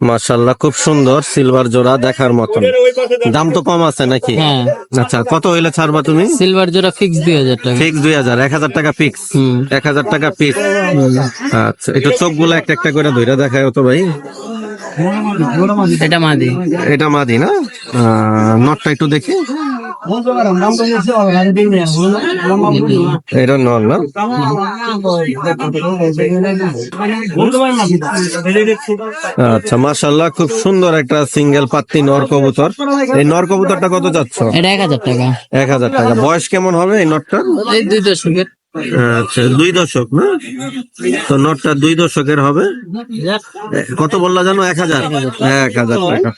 মাশাল্লাহ খুব সুন্দর সিলভার জোড়া দেখার মতন। দাম তো কম আছে নাকি? হ্যাঁ। আচ্ছা কত হইলে ছাড়বা তুমি? সিলভার জোড়া ফিক্স দুই হাজার টাকা। ফিক্স দুই হাজার এক হাজার টাকা ফিক্স এক হাজার টাকা ফিক্স আচ্ছা একটু চোখগুলা একটা একটা করে ধরে দেখায় তো ভাই। এটা মাদি। এটা মাদি না? নটটা একটু দেখি। এটা নর না? আচ্ছা মাশাল্লাহ খুব সুন্দর একটা সিঙ্গেল পাত্তি নর কবুতর। এই নর কবুতরটা কত যাচ্ছ? এটা এক হাজার টাকা। এক হাজার টাকা। বয়স কেমন হবে এই নটটা এই দুই দশকের। আচ্ছা দুই দশক না? তো নটটা দুই দশকের হবে। কত বললা জানো? এক হাজার। এক হাজার টাকা।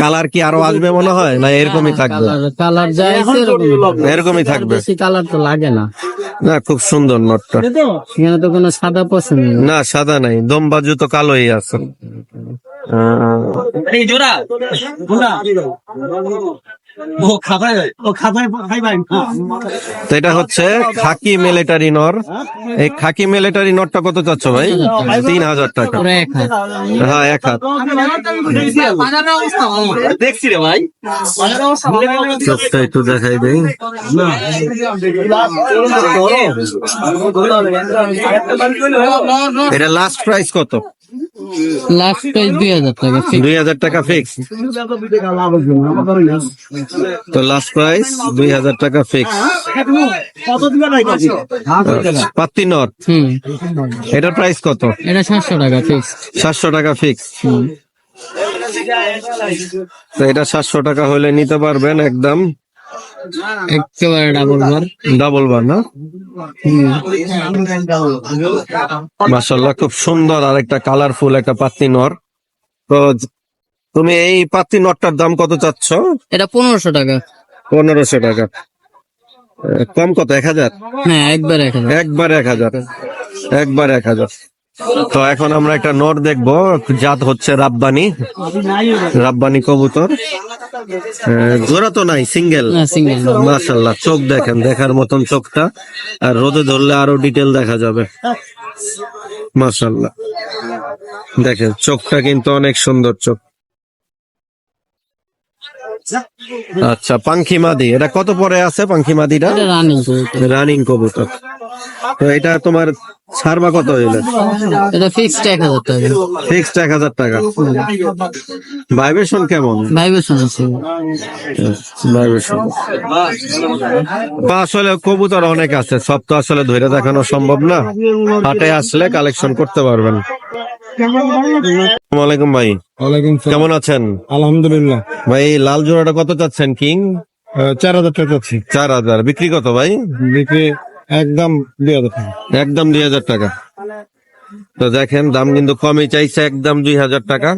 কালার কি আরও আসবে মনে হয় না এরকমই থাকবে? কালার এরকমই থাকবে। বেশি কালার তো লাগে না। না খুব সুন্দর নটটা। এখানে তো কোনো সাদা পছন্দ না সাদা নাই। দম দমবাজু তো কালোই আছে। জোড়া ও খাবাই ও তো এটা হচ্ছে খাকি মিলিটারি নর। এই খাকি মিলিটারি নটটা কত চাচ্ছ ভাই? তিন হাজার টাকা। হ্যাঁ এক হাত। দেখছি রে ভাই। চোখটা একটু দেখাই দেই। এটা লাস্ট প্রাইস কত? দুই হাজার টাকা fix। দুই হাজার টাকা ফিক্স তো লাস্ট প্রাইস দুই হাজার টাকা ফিক্স পাত্তি নট। এটার প্রাইস কত? এটা সাতশো টাকা ফিক্স সাতশো টাকা ফিক্স হুম। তো এটা সাতশো টাকা হলে নিতে পারবেন একদম। একেবারে ডাবল বার ডাবল বার না? মাসাল্লাহ খুব সুন্দর আর একটা কালারফুল একটা পাত্তি নর। তো তুমি এই পাত্তি নটটার দাম কত চাচ্ছ? এটা পনেরোশো টাকা। পনেরোশো টাকা। কম কত? এক হাজার? হ্যাঁ একবার এক হাজার। একবার এক হাজার। একবার এক হাজার। তো এখন আমরা একটা নট দেখব জাত হচ্ছে রাব্বানি। রাব্বানি কবুতর। জোড়া তো নাই সিঙ্গেল। মাশাল্লাহ চোখ দেখেন দেখার মতন চোখটা। আর রোদে ধরলে আরও ডিটেল দেখা যাবে। মাশাল্লাহ দেখেন চোখটা কিন্তু অনেক সুন্দর চোখ। আচ্ছা পাঙ্খি মাদি এটা কত পরে আছে পাঙ্খি মাদিটা রানিং কবুতর। তো এটা তোমার ছাড়বা কত হইলে? এটা ফিক্সড এক হাজার টাকা। ফিক্সড এক হাজার টাকা। ভাইব্রেশন কেমন? ভাইব্রেশন আছে। ভাইব্রেশন বা আসলে কবুতর অনেক আছে সব তো আসলে ধরে দেখানো সম্ভব না। হাটে আসলে কালেকশন করতে পারবেন। আসসালামু আলাইকুম ভাই। ওয়ালাইকুম কেমন আছেন? আলহামদুলিল্লাহ। ভাই লাল জোড়াটা কত চাচ্ছেন কিং? চার হাজার টাকা আছে চার হাজার। বিক্রি কত ভাই? বিক্রি একদম দুই হাজার টাকা। একদম দুই হাজার টাকা। তো দেখেন দাম কিন্তু কমই চাইছে একদম দুই হাজার টাকা।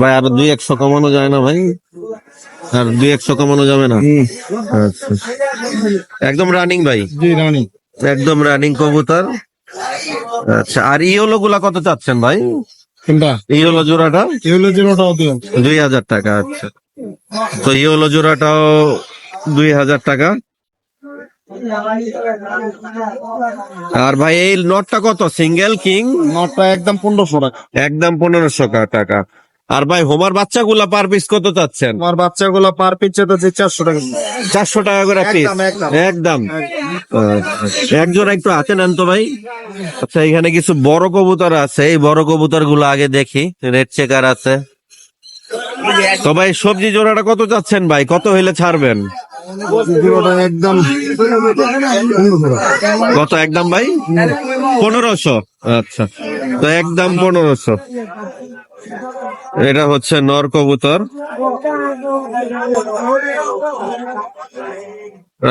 ভাই আর দুই একশো কমানো যায় না ভাই। আর দুই একশো কমানো যাবে না। আচ্ছা। একদম রানিং ভাই। একদম রানিং কবুতর। আচ্ছা আর ইয়োলো গুলা কত চাচ্ছেন ভাই? ইয়োলো জোড়াটা? জিরোটাও দিও। দুই হাজার টাকা আচ্ছা। তো ইয়োলো জোড়াটাও দুই হাজার টাকা। আর ভাই এই নটটা কত? সিঙ্গেল কিং নটটা একদম পনেরোশো টাকা। একদম পনেরোশো টাকা। আর ভাই হোমার বাচ্চাগুলা পার পিস কত চাচ্ছেন? আমার বাচ্চাগুলো পার পিস যে চারশো টাকা চারশো টাকা করে পিস একদম। একজন একটু হাতে নেন তো ভাই। আচ্ছা এখানে কিছু বড় কবুতর আছে। এই বড় কবুতরগুলো আগে দেখি। রেড চেকার আছে। তো ভাই সবজি জোড়াটা কত চাচ্ছেন ভাই? কত হইলে ছাড়বেন? একদম কত একদম ভাই? পনেরোশো। আচ্ছা। তো একদম পনেরোশো। এটা হচ্ছে নর কবুতর।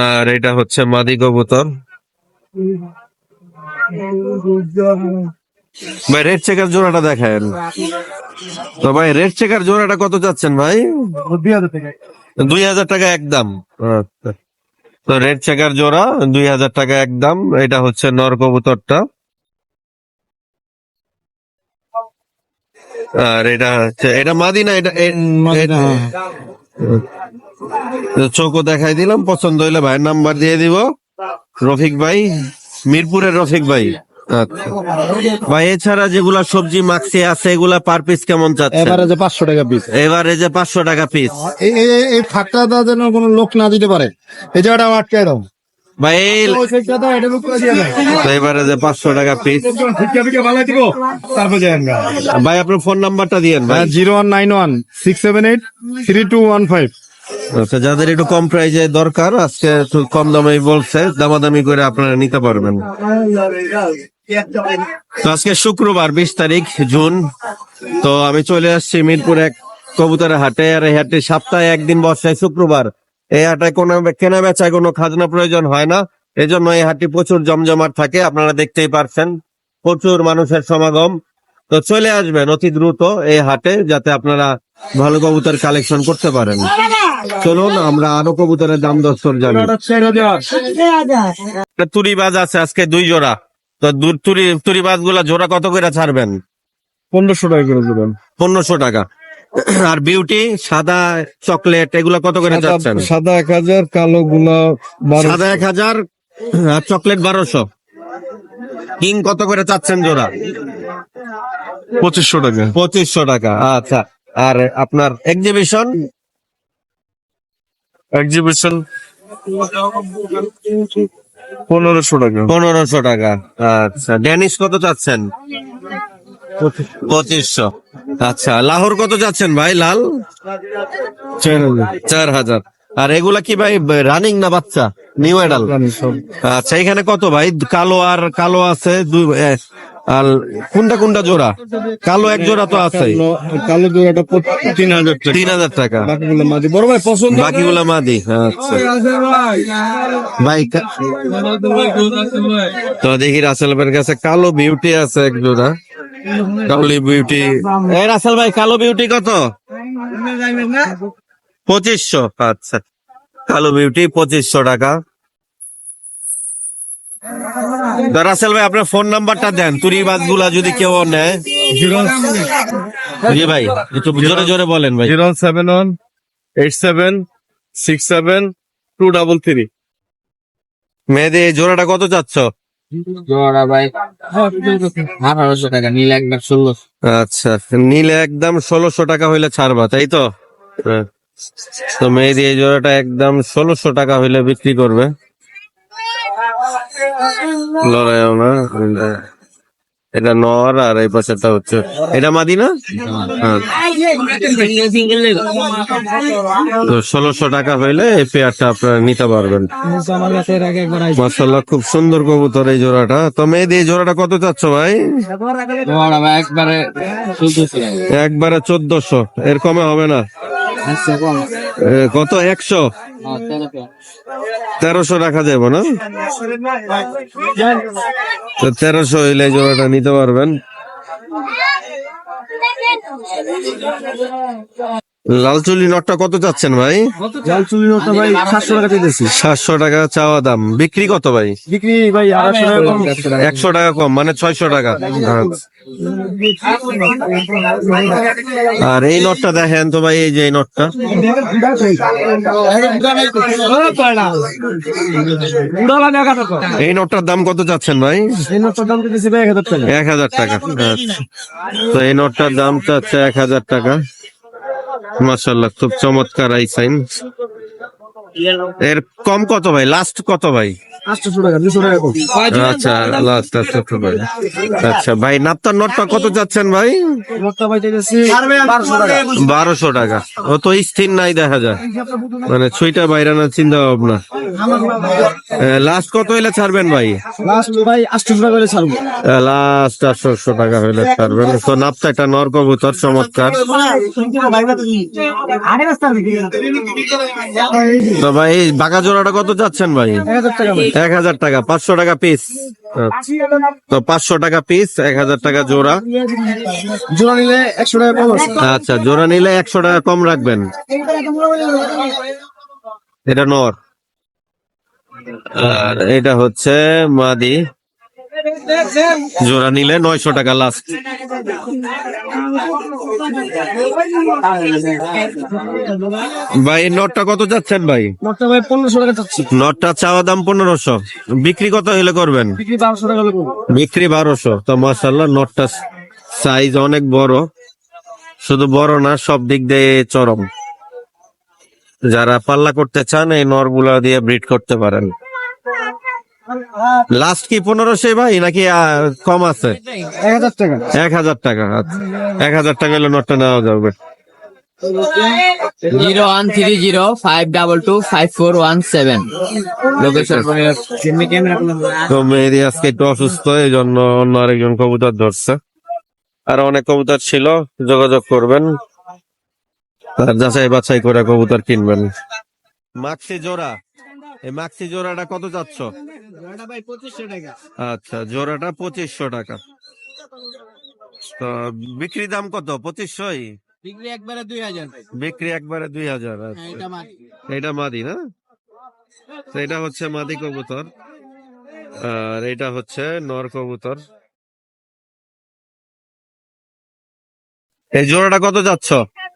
আর এটা হচ্ছে মাদি কবুতর। ভাই রেড চেকার জোড়াটা দেখেন তো ভাই রেড চেকার জোড়াটা কত চাচ্ছেন ভাই? দুই হাজার টাকা একদম। আচ্ছা। তো রেড চেকার জোড়া দুই হাজার টাকা একদম। এটা হচ্ছে নর কবুতরটা। আর এটা হচ্ছে এটা মাদি না এটা হ্যাঁ। চোখও দেখাই দিলাম পছন্দ হইলে ভাইয়ের নাম্বার দিয়ে দিব। রফিক ভাই মিরপুরের রফিক ভাই। ভাই এছাড়া যেগুলা সবজি মাখছি আছে এগুলা পার পিস কেমন চাচ্ছে এবারে যে পাঁচশো টাকা পিস এবারে যে পাঁচশো টাকা পিস এই ফাঁকটা জন্য কোনো লোক না দিতে পারে। এই জায়গাটা আটকে দাও। ভাই এবারে যে পাঁচশো টাকা পিস ভাই আপনার ফোন নাম্বারটা ভাই। Zero one nine one six seven eight three two one five. আচ্ছা যাদের একটু কম প্রাইজে দরকার আজকে একটু কম দামে বলছে দামাদামি করে আপনারা নিতে পারবেন। তো আজকে শুক্রবার বিশ তারিখ জুন। তো আমি চলে আসছি মিরপুর এক কবুতরের হাটে আর এই হাটে সপ্তাহে একদিন বসে শুক্রবার। এই হাটে কোনো কেনা বেচায় কোনো খাজনা প্রয়োজন হয় না। এজন্য এই হাটটি প্রচুর জমজমাট থাকে আপনারা দেখতেই পারছেন। প্রচুর মানুষের সমাগম। তো চলে আসবেন অতি দ্রুত এই হাটে যাতে আপনারা ভালো কবুতর কালেকশন করতে পারেন। চলুন আমরা আরও কবুতরের দাম দস্তর জানি। একটা তুরিবাজ আছে আজকে দুই জোড়া। তো দু- তুরি তুরিবাজগুলা জোড়া কত করে ছাড়বেন? পনেরোশো টাকা করে দেবেন। পনেরোশো টাকা। আর বিউটি সাদা চকলেট এগুলা কত করে চাচ্ছেন? সাদা এক হাজার কালো গুলা সাদা এক হাজার আর চকলেট বারোশো। কিং কত করে চাচ্ছেন জোড়া? পঁচিশশো টাকা। পঁচিশশো টাকা আচ্ছা। আর আপনার এক্সিবিশন এক্সিবিশন পনেরোশো টাকা। পনেরোশো টাকা। আচ্ছা ড্যানিশ কত চাচ্ছেন? পঁচিশশো। আচ্ছা লাহোর কত যাচ্ছেন ভাই লাল? চার হাজার। আর এগুলা কি ভাই রানিং না বাচ্চা? নিউ এডাল আচ্ছা এখানে কত ভাই? কালো আর কালো আছে দুই আর কোনটা কোনটা জোড়া? কালো এক জোড়া তো আছে কালো জোড়াটা তিন হাজার টাকা। তিন হাজার টাকা। বাকিগুলো মাঝে বড় ভাই পছন্দ বাকিগুলা মাদি আচ্ছা। ভাই তো দেখি রাসেল ভাইয়ের কাছে কালো বিউটি আছে এক জোড়া। কালো বিউটি এই রাসেল ভাই কালো বিউটি কত? পঁচিশশো আচ্ছা। কালো বিউটি পঁচিশশো টাকা। রাসেল ভাই আপনার ফোন নাম্বারটা দেন। তুরি বাদগুলা যদি কেউ নেয়। জি ভাই একটু জোরে জোরে বলেন ভাই। Zero seven one eight seven six seven two double three. মেয়েদের এই জোড়াটা কত চাচ্ছ? জোড়া ভাই আঠারোশো টাকা নীল ষোলোশো। আচ্ছা নিলে একদম ষোলোশো টাকা হইলে ছাড়বা তাই তো? হ্যাঁ। তো মেয়েদি এই জোড়াটা একদম ষোলোশো টাকা হইলে বিক্রি করবে। লড়াইও না এটা নর আর এই পাশেটা হচ্ছে এটা মাদি না হ্যাঁ। তো ষোলোশো টাকা হইলে এই পেয়ারটা আপনারা নিতে পারবেন মাসাল্লাহ খুব সুন্দর কবুতর এই জোড়াটা তো মেয়েদি এই জোড়াটা কত চাচ্ছ ভাই একবারে চোদ্দশো একবারে চোদ্দশো এর কমে হবে না কত? একশো? তেরোশো। রাখা যাবে না? তো তেরোশো হইলে জোড়াটা নিতে পারবেন। লাল চুলি নটটা কত চাচ্ছেন ভাই? জাল চুরি নটা ভাই সাতশো টাকা দিতেছি। সাতশো টাকা চাওয়া দাম। বিক্রি কত ভাই? বিক্রি ভাই আড়াইশো টাকা কম। একশো টাকা কম মানে ছয়শো টাকা। আচ্ছা। আর এই নটটা দেখেন তো ভাই এই যে এই নটটা। এই নটটার দাম কত চাচ্ছেন ভাই? এই নটার দাম দিতেছি ভাই এক হাজার টাকা। এক হাজার টাকা। আচ্ছা। তো এই নটটার দাম চাচ্ছে এক হাজার টাকা। মাসাল্লাহ খুব চমৎকার আই সাইন। এর কম কত ভাই? লাস্ট কত ভাই? আচ্ছা লাস্ট ভাই। আচ্ছা ভাই নাপ্তার নোটটা কত যাচ্ছেন ভাই? নটা ভাই দিতেছি বারোশো টাকা। ও তো স্থির নাই দেখা যায় মানে ছুইটা বাইরানোর চিন্তা ভাবনা। লাস্ট কত হইলে ছাড়বেন ভাই? লাস্ট ভাই আটশো টাকা করে ছাড়বো। লাস্ট আটশোশো টাকা হইলে ছাড়বেন। তো নাপটা একটা নর কবুতর চমৎকার। তো ভাই বাঘা জোড়াটা কত যাচ্ছেন ভাই? এক হাজার টাকা ভাই। এক হাজার টাকা পাঁচশো টাকা পিস তো পাঁচশো টাকা পিস এক হাজার টাকা জোড়া। জোড়া নিলে একশো টাকা কম আচ্ছা জোড়া নিলে একশো টাকা কম রাখবেন। এটা নর। আর এটা হচ্ছে মাদি। জোড়া নিলে নয়শো টাকা লাস্ট ভাই নটটা কত যাচ্ছেন ভাই? ভাই পনেরোশো টাকা চাচ্ছি। নটটা চাওয়া দাম পনেরোশো। বিক্রি কত হলে করবেন? বিক্রি বারোশো তো মাসাল্লাহ নটটা সাইজ অনেক বড়। শুধু বড় না সব দিক দিয়ে চরম। যারা পাল্লা করতে চান এই নরগুলা দিয়ে ব্রিড করতে পারেন। লাস্ট কি পনেরোশো ভাই নাকি কম আছে? এক হাজার টাকা। এক হাজার টাকা আচ্ছা। এক হাজার টাকা হলে নটটা নেওয়া যাবে। Zero one three zero five double two five four one seven. Location তো মেহেদি আজকে একটু অসুস্থ এই জন্য অন্য আরেকজন কবুতর ধরছে। আর অনেক কবুতর ছিল যোগাযোগ করবেন। তার যাচাই বাছাই করে কবুতর কিনবেন। মাক্সি জোড়া। এই মাক্সি জোড়াটা কত ভাই আচ্ছা জোড়াটা পঁচিশশো টাকা। তো বিক্রি দাম কত? পঁচিশশোই? বিক্রি একবারে দুই হাজার। বিক্রি একবারে দুই হাজার আচ্ছা। এটা মাদি। না তো এটা হচ্ছে মাদি কবুতর। আর এটা হচ্ছে নর কবুতর। এই জোড়াটা কত যাচ্ছ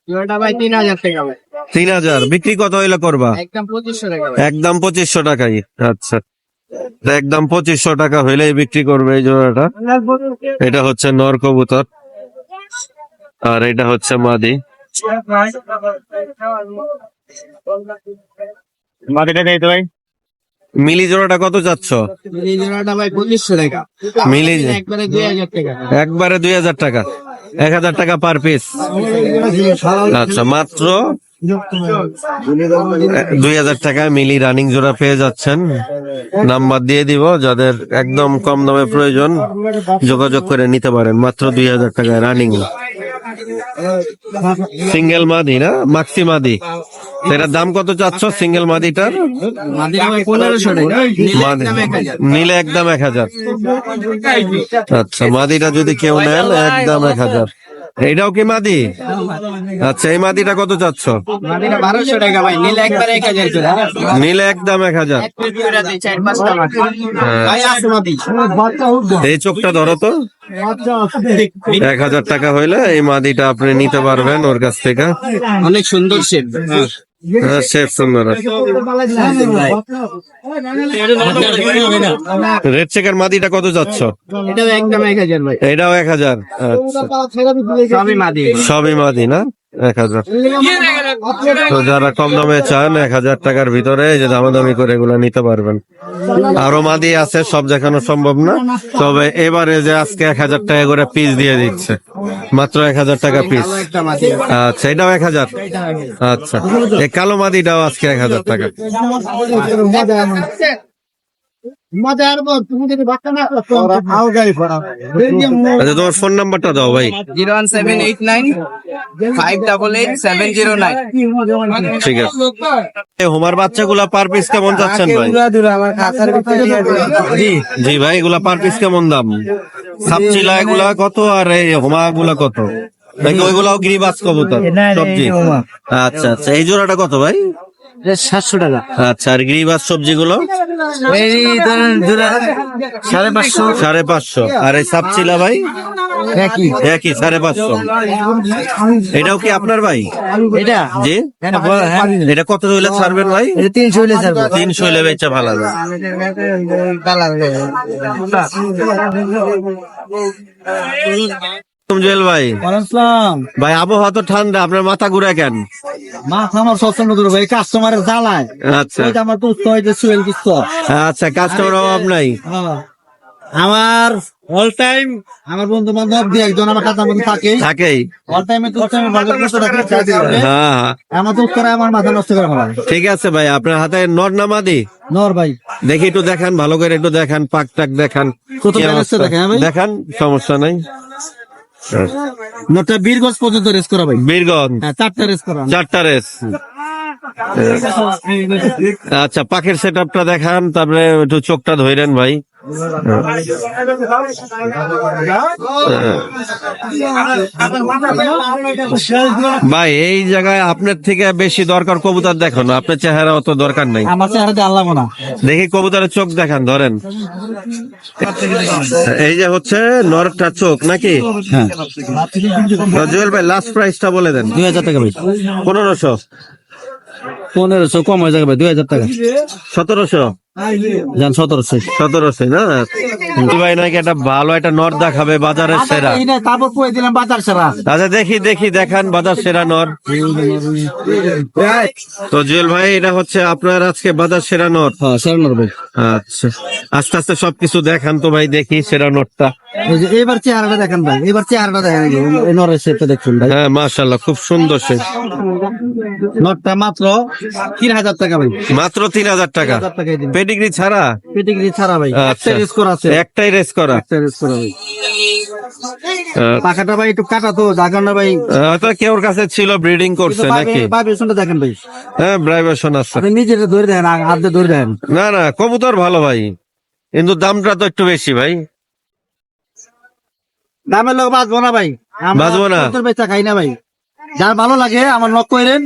জোড়াটা ভাই তিন হাজার টাকা ভাই। তিন হাজার। বিক্রি কত হইলে করবা? একদম পঁচিশশো টাকা ভাই। একদম পঁচিশশো টাকাই। আচ্ছা। একদম পঁচিশশো টাকা হইলেই বিক্রি করবে এই জোড়াটা। এটা হচ্ছে নর কবুতর। আর এটা হচ্ছে মাদি। মাটিটা নেই তো ভাই। মিলি জোড়াটা কত যাচ্ছ এই জোড়াটা ভাই পঁচিশশো টাকা। মিলি একবারে দুই হাজার টাকা। একবারে দুই হাজার টাকা। এক হাজার টাকা পার পিস আচ্ছা মাত্র দুই হাজার টাকা মিলি রানিং জোড়া পেয়ে যাচ্ছেন। নাম্বার দিয়ে দিব যাদের একদম কম দামে প্রয়োজন যোগাযোগ করে নিতে পারেন। মাত্র দুই হাজার টাকায় রানিং সিঙ্গেল মাদি না? মাক্সি মাদি। এটার দাম কত চাচ্ছ? সিঙ্গেল মাদিটার নিলে একদম এক হাজার। আচ্ছা মাদিটা যদি কেউ নেন একদম এক হাজার। এইটাও কি মাদি? আচ্ছা এই মাদিটা কত চাচ্ছ? নিলে নিলে একদম এক হাজার। হ্যাঁ। এই চোখটা ধরো তো। এক হাজার টাকা হইলে এই মাদিটা আপনি নিতে পারবেন ওর কাছ থেকে। অনেক সুন্দর শেপ হ্যাঁ, সুন্দর রেড চেকার মাদিটা কত যাচ্ছ? এটা একদম এক হাজার এটাও এক হাজার আচ্ছা। সবই মাটি সবই মাদি না? এক হাজার। তো যারা কম দামে চান, এক হাজার টাকার ভিতরে যে দামাদামি করে এগুলো নিতে পারবেন। আরও মাদি আছে, সব দেখানো সম্ভব না। তবে এবারে যে আজকে এক হাজার টাকা করে পিস দিয়ে দিচ্ছে। মাত্র এক হাজার টাকা পিস আচ্ছা এটাও এক হাজার? আচ্ছা এই কালো মাদিটাও আজকে এক হাজার টাকা। তোমার ফোন নাম্বারটা দাও ভাই। Zero one seven eight nine five double eight seven zero nine. ঠিক আছে। এই হোমার বাচ্চাগুলা পার পিস কেমন যাচ্ছেন ভাই? জি জি ভাই এগুলা পার পিস কেমন দাম? সাপচিলা এগুলা কত আর এই হোমা গুলা কত? নাকি ওইগুলাও গিরিবাস কবুতর? সবজি? আচ্ছা আচ্ছা এই জোড়াটা কত ভাই? সাতশো টাকা। আচ্ছা আর গিরিবাস সবজিগুলো? এই ধরেন জোড়া সাড়ে পাঁচশো। সাড়ে পাঁচশো। আর এই সাপচিলা ভাই? একই। একই সাড়ে পাঁচশো। এটাও কি আপনার ভাই? এটা। জি? হ্যাঁ এটা কত হইলে ছাড়বেন ভাই? তিনশো হইলে স্যার তিনশো হইলে বেচা ভালো হবে জুয়েল ভাই। ভাই আবহাওয়া তো ঠান্ডা আপনার মাথা ঘুরে কেন? মাছ আমার সবসময় ভাই কাস্টমারের জ্বালায়। আচ্ছা। ওইটা আমার দুস্থ হইতে সুয়েল দুস্থ। আচ্ছা কাস্টমার অভাব নাই। আমার অল টাইম আমার বন্ধু বান্ধব দিয়ে একজন আমার মধ্যে থাকে থাকেই। অল টাইমে বাজার করতে রাখি। হ্যাঁ হ্যাঁ। আমার দুস্থরা আমার মাথা নষ্ট করে ফেলা ঠিক আছে ভাই আপনার হাতে নর নামাদি নর ভাই। দেখি একটু দেখান ভালো করে একটু দেখান পাক টাক দেখান কত কি দেখেন, দেখান সমস্যা নাই। নটটা বীরগঞ্জ পর্যন্ত রেস করা ভাই। বীরগঞ্জ। হ্যাঁ চারটা রেস করা। চারটা রেস আচ্ছা পাখের সেট আপটা দেখান তারপরে একটু চোখটা ধরেন ভাই। ভাই এই জায়গায় আপনার থেকে বেশি দরকার কবুতর দেখো না আপনার চেহারা অত দরকার নাই। আমার চেহারাতে আল্লাহ না দেখি কবুতরের চোখ দেখান ধরেন। এই যে হচ্ছে নরটা চোখ নাকি? হ্যাঁ। জুয়েল ভাই লাস্ট প্রাইসটা বলে দেন। দুই হাজার টাকা ভাই। পনেরোশো। পনেরোশো কম হয়ে যাবে ভাই দুই হাজার টাকা। সতেরোশো। যান সতেরোশো সতেরোশো না? ভাই নাকি একটা ভালো একটা নর দেখাবে বাজারের সেরা। তারপর পয়ে দিলাম বাজার সেরা? আচ্ছা দেখি দেখি দেখান বাজার সেরা নর। তো জুয়েল ভাই এটা হচ্ছে আপনার আজকে বাজার সেরা নর। হ্যাঁ সেরা নর ভাই। আচ্ছা আস্তে আস্তে সবকিছু দেখান তো ভাই দেখি সেরা যে এবার চেহারাটা দেখেন ভাই এবার চেহারাটা দেখেন নরের শেপটা দেখুন ভাই। হ্যাঁ মাশাল্লাহ খুব সুন্দর সে নটটা মাত্র তিন হাজার টাকা ভাই। মাত্র তিন হাজার টাকা। পেডিগ্রি ছাড়া? পেটিগ্রি ছাড়া ভাই। আচ্ছা। একটা রিস্ক করা আছে। একটাই রেস করা? একটা রিস্ক করা ভাই। পাখাটা ভাই একটু কাটা তো যার না ভাই হয়তো কেউর কাছে ছিল ব্রিডিং করছে নাকি? ভাইব্রেশনটা দেখেন ভাই। হ্যাঁ ব্রাইভেশন আছে। আপনি নিজে ধরে দেন হাত দিয়ে ধরে দেন। না না কবুতর ভালো ভাই। কিন্তু দামটা তো একটু বেশি ভাই। দামের লোক বাঁচবো না ভাই। বাঁচবো না? কবুতর বেচা খাই না ভাই। যার ভালো লাগে আমার নক করেন।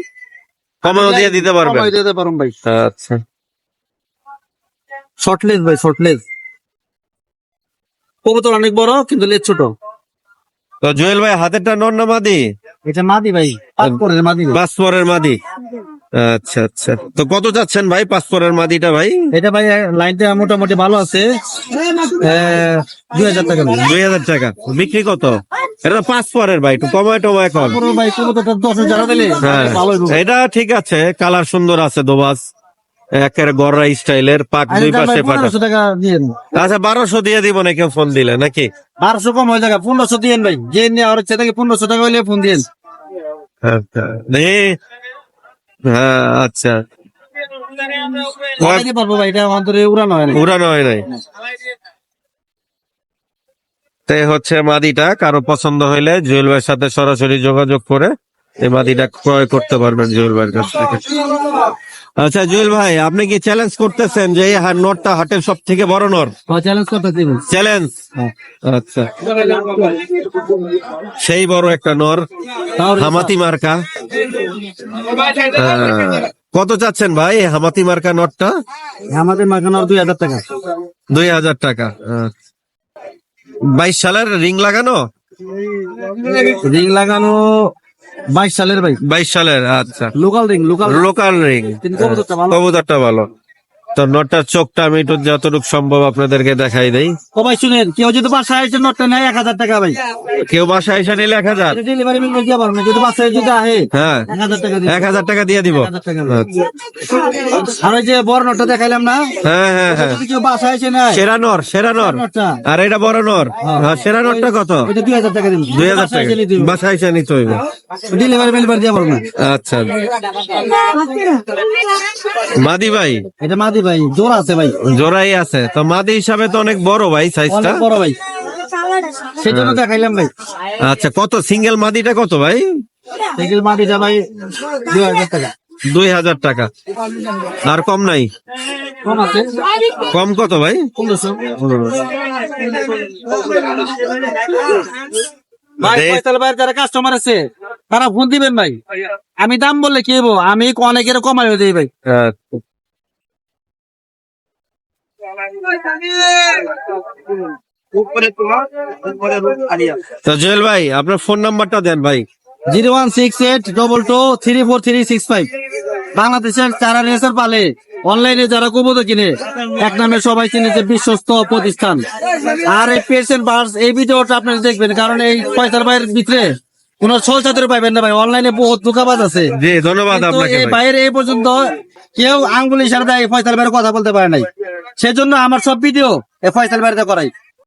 কমেও দিয়ে দিতে পারবেন। দিতে পারুন ভাই। আচ্ছা। শর্টলেস ভাই শর্টলেস কবুতর অনেক বড় কিন্তু লেজ ছোট। তো জুয়েল ভাই হাতেরটা নর না মাদি? এটা মাদি ভাই পাসপোর্টের মাদি ভাই। পাসপোরের মাদি। আচ্ছা আচ্ছা। তো কত যাচ্ছেন ভাই পাসপোরের মাদিটা ভাই? এটা ভাই লাইনটা মোটামুটি ভালো আছে। দুই হাজার টাকা। দুই হাজার টাকা। বিক্রি কত? এটা পাসপোরের ভাই একটু কমায় কর পুরো ভাই দশ হাজার হ্যাঁ। এটা ঠিক আছে কালার সুন্দর আছে দোবাস একের গররা স্টাইলের পাক দুই পাশে টাকা আচ্ছা বারোশো দিয়ে দিব না কেউ ফোন দিলে নাকি? বারোশো কম হয়ে যাবে পনেরোশো দিয়েন ভাই। যে নিয়ে আর হচ্ছে পনেরোশো টাকা হইলে ফোন দিয়েন আচ্ছা হ্যাঁ আচ্ছা। পারব ভাই এটা অন্তরে উড়ানো হয় না উড়ানো হয় নাই। তাই হচ্ছে মাদিটা কারও পছন্দ হইলে জুয়েল ভাইয়ের সাথে সরাসরি যোগাযোগ করে এই মাদিটা ক্রয় করতে পারবেন জুয়েল ভাইয়ের কাছ থেকে। আচ্ছা জুয়েল ভাই আপনি কি চ্যালেঞ্জ করতেছেন যে এই নটটা হাটের সব থেকে বড় নর? চ্যালেঞ্জ করতে দিব চ্যালেঞ্জ আচ্ছা। সেই বড় একটা নর হামাতি মার্কা। কত চাচ্ছেন ভাই হামাতি মার্কা নটটা? আমাদের মাখানোর দুই হাজার টাকা। দুই হাজার টাকা বাইশ সালের রিং লাগানো? রিং লাগানো বাইশ সালের ভাই বাইশ সালের আচ্ছা। Local ring local local ring কবুতরটা ভালো। তো নটটার চোখটা আমি একটু যতটুকু সম্ভব আপনাদেরকে দেখাই দেই। ও ভাই শুনেন কেউ যদি বাসায় এসে নোটটা নেয় এক হাজার টাকা ভাই। কেউ বাসায় এসে নিলে এক হাজার? ডেলিভারি মিল দিয়ে পারবেন যদি বাসায় যদি আহে হ্যাঁ। এক হাজার টাকা দিয়ে দিব। আচ্ছা। আর ওই যে বড় নোটটা দেখাইলাম না? হ্যাঁ হ্যাঁ হ্যাঁ। কেউ বাসায় এসে নেয় সেরা নর সেরা নর। আর এটা বড় নর। হ্যাঁ, সেরা নরটা কত? দুই হাজার টাকা দিন দুই হাজার টাকা। বাসায় এসে নিতে হইবে। ডেলিভারি মিল দিয়ে পারবেন আচ্ছা। মাদি ভাই। এটা মাদি ভাই জোর আছে ভাই। জোড়াই আছে। তো মাদি হিসাবে তো অনেক বড় ভাই সাইজটা বড় ভাই। সেই জন্য দেখাইলাম ভাই। আচ্ছা কত? সিঙ্গেল মাদিটা কত ভাই? সাইকেল মাদিটা ভাই দুই হাজার টাকা। দুই হাজার টাকা। আর কম নাই? কম কত ভাই? ভাই দে- যারা কাস্টমার আছে তারা ফোন দিবেন ভাই। আমি দাম বললে কি আমি অনেকের কমাই হয়ে দিই ভাই। আচ্ছা। তো জুয়েল ভাই আপনার ফোন নাম্বারটা দেন ভাই। Zero one six eight double two three four three six five. বাংলাদেশের চারা রেসার পালে অনলাইনে যারা কবুতর কিনে এক নামে সবাই চিনে যে বিশ্বস্ত প্রতিষ্ঠান। আর এই পেশেন্ট বার্স এই ভিডিওটা আপনারা দেখবেন কারণ এই ফয়সাল ভাইয়ের ভিতরে কোন ছল ছাত্র পাইবেন না ভাই অনলাইনে বহুত আছে। ধন্যবাদ আপনাকে বাইরে এই পর্যন্ত কেউ আঙ্গুল ইশারা দেয় ফয়সাল ভাইয়ের কথা বলতে পারে নাই। সেজন্য আমার সব ভিডিও ফয়সাল ভাইয়ের করাই।